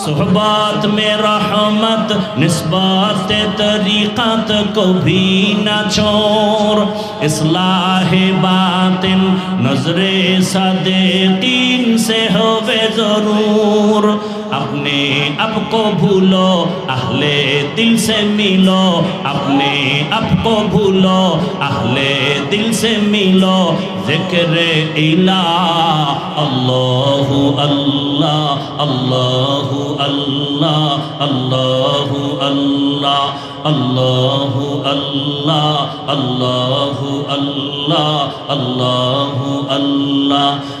सोहबत में रहमत नस्बत तरीक़त को भी न छोड़ इस्लाह बातिन नजरे सदेकीन से होवे ज़रूर अपने आप को भूलो अहले दिल से मिलो अपने आप को भूलो अहले दिल से मिलो जिक्र इला अल्लाह अल्लाह अल्लाह अल्लाह अल्लाह अल्लाह الله الله الله الله الله الله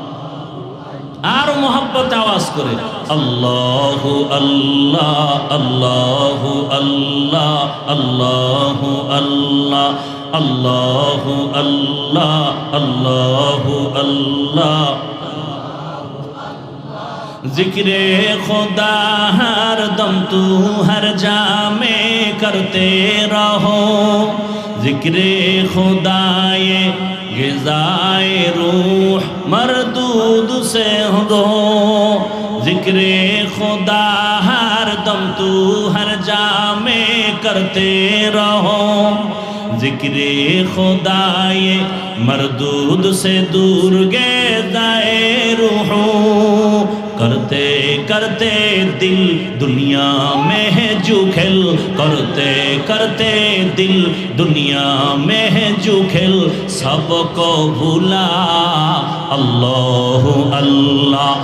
আর মোহাব্বত আওয়াজ করে, আল্লাহ আল্লাহ আল্লাহ আল্লাহ আল্লাহ আল্লাহ আল্লাহ আল্লাহ আল্লাহ আল্লাহ। জিক্রে খোদা হার দম তু হর জামে করতে রহো। ذکر خدائے غذائے روح مردود سے دو ذکر خدا ہر دم تو ہر جام میں کرتے رہو ذکر خدا یہ مردود سے دور گئے کرتے دل دنیا میں ہے جوکھل کرتے کرتے دل دنیا میں ہے جوکھل سب کو بھولا۔ اللہ اللہ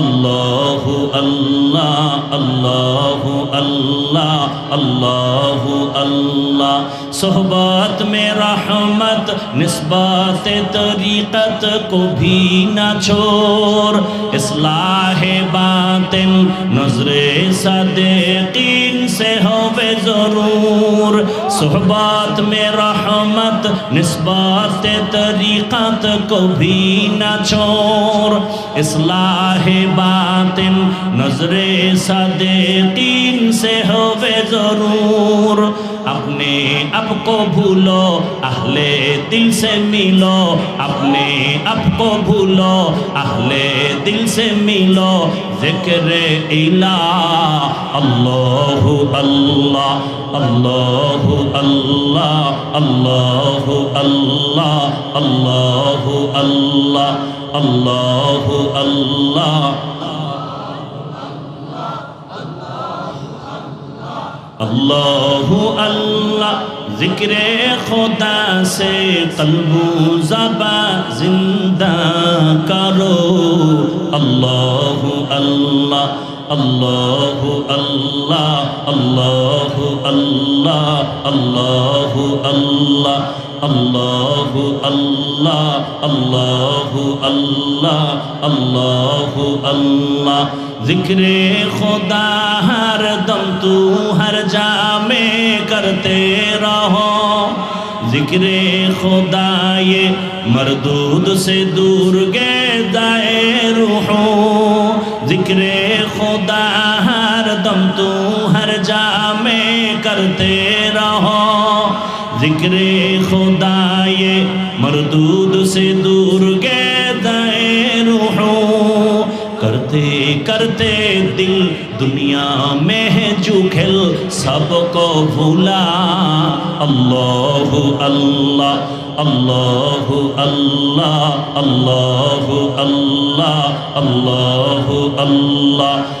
আল্লাহু আল্লাহ আল্লাহু আল্লাহ আল্লাহু আল্লাহ। সোহবত মে রহমত, নিসবত তরিকত কো ভি না ছোর ইসলাহ বাতিন নজরে সাদেকিন সে হবে জরুর। সোহবত মে রহমত, নিসবত তরিকত কো ভি না ছোর ইসলাহ बातिन नजरे सदेकीन से होवे ज़रूर अपने आप को भूलो अहले दिल से मिलो अपने आप को भूलो अहले दिल से मिलो जिक्र इला अल्लाह अल्लाह अल्लाह अल्लाह अल्लाह अल्लाह अल्लाह अल्लाह अल्लाह अल्लाह اللہ اللہ ذکر خدا سے قلب و زبا زندہ کرو اللہ اللہ اللہ اللہ اللہ اللہ اللہ اللہ اللہ اللہ اللہ اللہ اللہ ذکر خدا ہر دم تو ہر جا میں کرتے رہو ذکر خدا یہ مردود سے دور گئے دائے روحوں ذکر خدا ہر دم تو ہر جا میں کرتے رہو ذکر خدا یہ مردود سے دور گئے دائیں روحوں، کرتے کرتے دل دنیا میں ہے جھوکھل سب کو بھولا۔ اللہ اللہ اللہ اللہ اللہ اللہ اللہ اللہ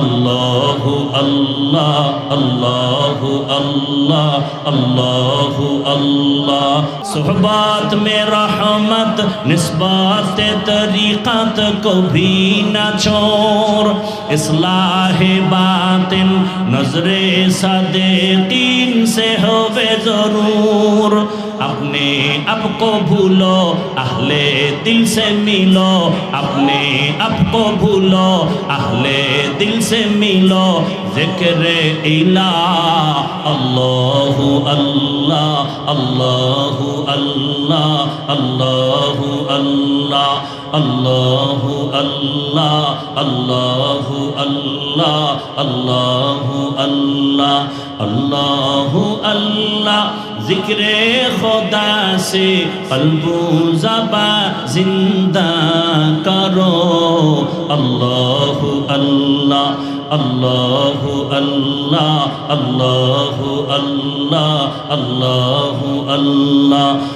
আল্লাহ আল্লাহ আল্লাহ আল্লাহ আল্লাহ আল্লাহ। সোহবাত মে রহমত, নিসবাত তরিকত কবি না চোর ইসলাহ বাতিন নজরে সাদেকিন সে হবে জরুর। अपने आप को भूलो अहले दिल से मिलो अपने आप को भूलो अहले दिल से मिलो जिक्र इला अल्लाह अल्लाह अल्लाह अल्लाह अल्लाह अल्लाह अल्लाह अल्लाह अल्लाह अल्लाह अल्लाह अल्लाह अल्लाह अल्लाह ذکر خدا سے قلب و زبا زندہ کرو اللہ اللہ اللہ اللہ اللہ اللہ اللہ اللہ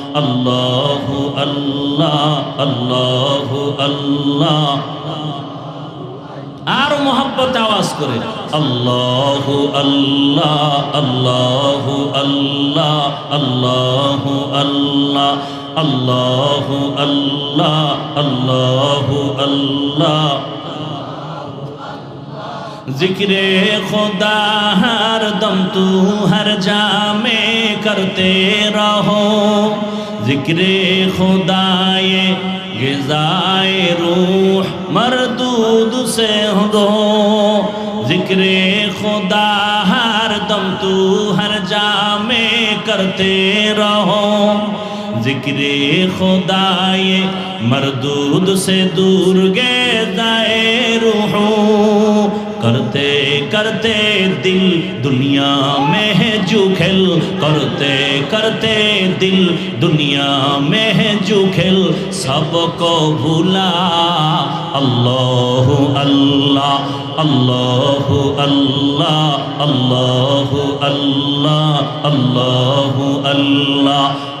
আল্লাহু আল্লাহ আল্লাহু আল্লাহ। আর মোহাব্বত আওয়াজ করে, আল্লাহু আল্লাহ আল্লাহু আল্লাহ আল্লাহু আল্লাহ আল্লাহু আল্লাহ আল্লাহু আল্লাহ। ذکر خدا ہر دم تو ہر جا میں کرتے رہو۔ ذکر خدا یہ غزائے روح مردود سے دو ذکر خدا ہر دم تو ہر جا میں کرتے رہو۔ ذکر خدا یہ مردود سے دور گے دائے روحوں۔ करते करते दिल दुनिया में है जो खेल करते करते दिल दुनिया में है जो खेल सबको भूला अल्लाह अल्लाह अल्लाह अल्लाह अल्लाह अल्लाह अल्लाह अल्लाह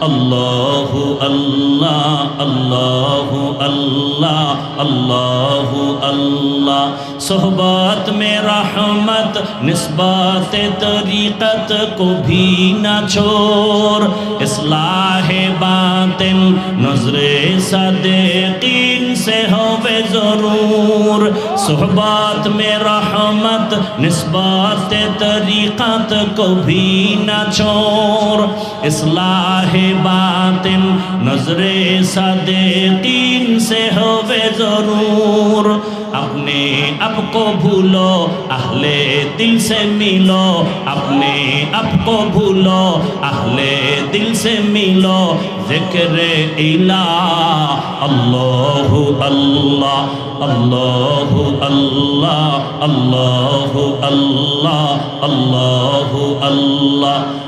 আল্লাহু আল্লাহ আল্লাহু আল্লাহ আল্লাহু আল্লাহ। সোহবাত মে রহমত, নিসবাত তরিকত কো ভি না ছোর। ইসলাহ বাতিন নজরে সাদেকিন সে হবে জরুর। সোহবাত মে রহমত, নিসবাত তরিকত কো ভি না ছোর। اصلاح باطن نظر صدقین سے ہوئے ضرور۔ اپنے اب کو بھولو، اہل دل سے ملو۔ اپنے اب کو بھولو، اہل دل سے ملو۔ ذکر الہ، اللہ اللہ اللہ اللہ اللہ اللہ اللہ اللہ۔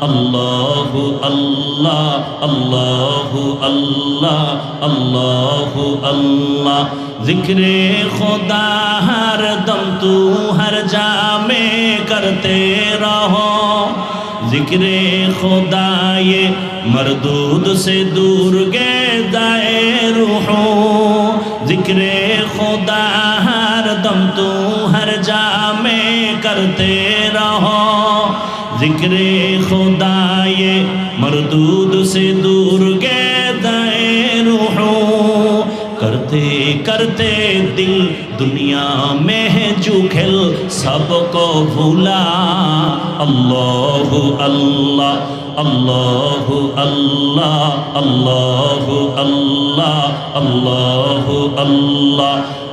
اللہ اللہ اللہ اللہ اللہ اللہ ذکر خدا ہر دم تو ہر جا میں کرتے رہو ذکر خدا یہ مردود سے دور گئے دائے روحوں ذکر خدا ہر دم تو ہر جا میں کرتے رہو ذکر خدا یہ مردود سے دور گئے دائے روحوں، کرتے کرتے دل دنیا میں ہے جھوکھل سب کو بھولا۔ اللہ اللہ اللہ اللہ اللہ اللہ اللہ اللہ